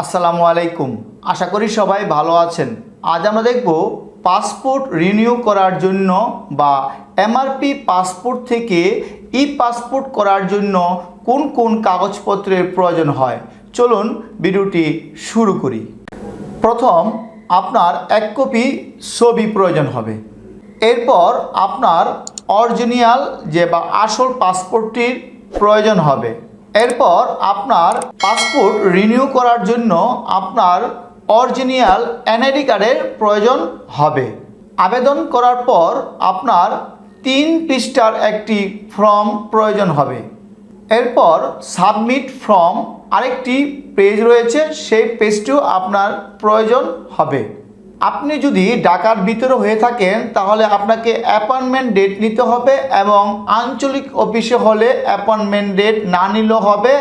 আসসালামু আলাইকুম। আশা করি সবাই ভালো আছেন। আজ আমরা দেখব পাসপোর্ট রিনিউ করার জন্য বা এমআরপি পাসপোর্ট থেকে ই পাসপোর্ট করার জন্য কোন কোন কাগজপত্রের প্রয়োজন হয়। চলুন ভিডিওটি শুরু করি। প্রথম, আপনার এক কপি ছবি প্রয়োজন হবে। এরপর আপনার অরিজিনাল যে বা আসল পাসপোর্টটির প্রয়োজন হবে। এরপর আপনার পাসপোর্ট রিনিউ করার জন্য আপনার অরিজিনাল এনআইডি কার্ডের প্রয়োজন হবে। আবেদন করার পর আপনার তিন পৃষ্ঠার একটি ফর্ম প্রয়োজন হবে। এরপর সাবমিট ফর্ম আরেকটি পেজ রয়েছে, সেই পেজটিও আপনার প্রয়োজন হবে। আপনি যদি ঢাকার ভিতরে হয়ে থাকেন, তাহলে আপনাকে অ্যাপয়েন্টমেন্ট ডেট নিতে হবে এবং আঞ্চলিক অফিসে হলে অ্যাপয়েন্টমেন্ট ডেট না নিলেও হবে।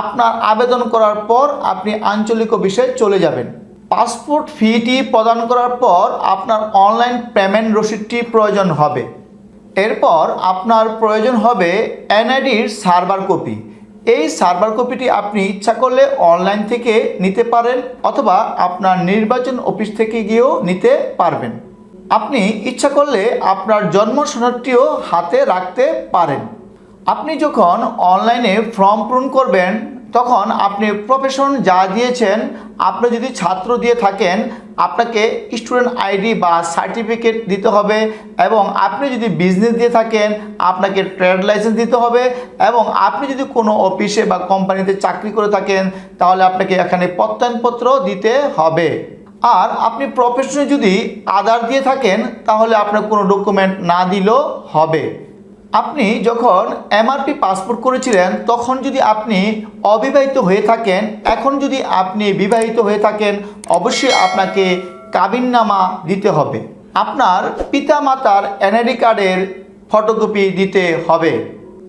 আপনার আবেদন করার পর আপনি আঞ্চলিক অফিসে চলে যাবেন। পাসপোর্ট ফিটি প্রদান করার পর আপনার অনলাইন পেমেন্ট রসিদটি প্রয়োজন হবে। এরপর আপনার প্রয়োজন হবে এনআইডির সার্ভার কপি। এই সার্ভার কপিটি আপনি ইচ্ছা করলে অনলাইন থেকে নিতে পারেন অথবা আপনার নির্বাচন অফিস থেকে গিয়েও নিতে পারবেন। আপনি ইচ্ছা করলে আপনার জন্ম সনদটিও হাতে রাখতে পারেন। আপনি যখন অনলাইনে ফর্ম পূরণ করবেন তখন আপনি প্রফেশন যা দিয়েছেন, আপনি যদি ছাত্র দিয়ে থাকেন, আপনাকে স্টুডেন্ট আইডি বা সার্টিফিকেট দিতে হবে এবং আপনি যদি বিজনেস দিয়ে থাকেন, আপনাকে ট্রেড লাইসেন্স দিতে হবে এবং আপনি যদি কোনো অফিসে বা কোম্পানিতে চাকরি করে থাকেন, তাহলে আপনাকে এখানে প্রত্যয়নপত্র দিতে হবে। আর আপনি প্রফেশনে যদি আধার দিয়ে থাকেন, তাহলে আপনার কোনো ডকুমেন্ট না দিলেও হবে। আপনি যখন এমআরপি পাসপোর্ট করেছিলেন, তখন যদি আপনি অবিবাহিত হয়ে থাকেন, এখন যদি আপনি বিবাহিত হয়ে থাকেন, অবশ্যই আপনাকে কাবিননামা দিতে হবে। আপনার পিতামাতার এনআইডি কার্ডের ফটোকপি দিতে হবে।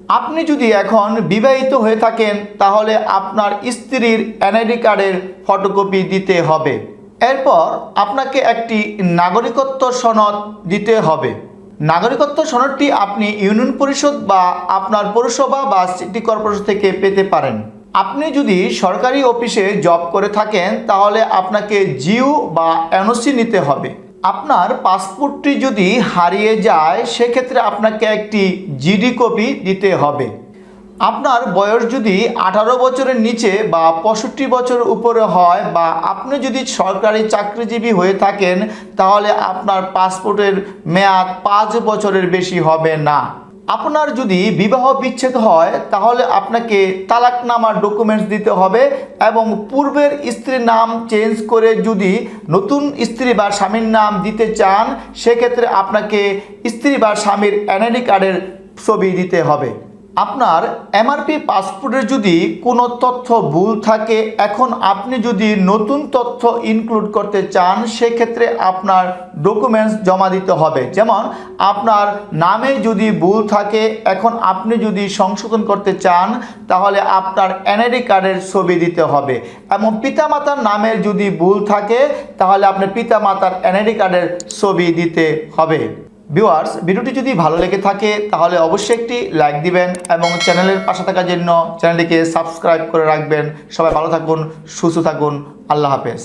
আপনি যদি এখন বিবাহিত হয়ে থাকেন, তাহলে আপনার স্ত্রীর এনআইডি কার্ডের ফটোকপি দিতে হবে। এরপর আপনাকে একটি নাগরিকত্ব সনদ দিতে হবে। নাগরিকত্ব সনদটি আপনি ইউনিয়ন পরিষদ বা আপনার পৌরসভা বা সিটি কর্পোরেশন থেকে পেতে পারেন। আপনি যদি সরকারি অফিসে জব করে থাকেন, তাহলে আপনাকে জিও বা এনওসি নিতে হবে। আপনার পাসপোর্টটি যদি হারিয়ে যায়, সেক্ষেত্রে আপনাকে একটি জিডি কপি দিতে হবে। আপনার বয়স যদি আঠারো বছরের নিচে বা পঁয়ষট্টি বছর উপরে হয় বা আপনি যদি সরকারি চাকরিজীবী হয়ে থাকেন, তাহলে আপনার পাসপোর্টের মেয়াদ পাঁচ বছরের বেশি হবে না। আপনার যদি বিবাহ বিচ্ছেদ হয়, তাহলে আপনাকে তালাকনামার ডকুমেন্টস দিতে হবে এবং পূর্বের স্ত্রীর নাম চেঞ্জ করে যদি নতুন স্ত্রী বা স্বামীর নাম দিতে চান, সেক্ষেত্রে আপনাকে স্ত্রী বা স্বামীর এনআইডি কার্ডের ছবি দিতে হবে। আপনার এমআরপি পাসপোর্টের যদি কোনো তথ্য ভুল থাকে, এখন আপনি যদি নতুন তথ্য ইনক্লুড করতে চান, সেক্ষেত্রে আপনার ডকুমেন্টস জমা দিতে হবে। যেমন, আপনার নামে যদি ভুল থাকে, এখন আপনি যদি সংশোধন করতে চান, তাহলে আপনার এনআইডি কার্ডের ছবি দিতে হবে। এবং পিতামাতার নামের যদি ভুল থাকে, তাহলে আপনার পিতামাতার এনআইডি কার্ডের ছবি দিতে হবে। ভিউয়ার্স ভিডিওটি যদি ভালো লেগে থাকে, তাহলে অবশ্যই একটি লাইক দিবেন এবং চ্যানেলের পাশে থাকার জন্য চ্যানেলটিকে সাবস্ক্রাইব করে রাখবেন। সবাই ভালো থাকুন, সুস্থ থাকুন, আল্লাহ হাফেজ।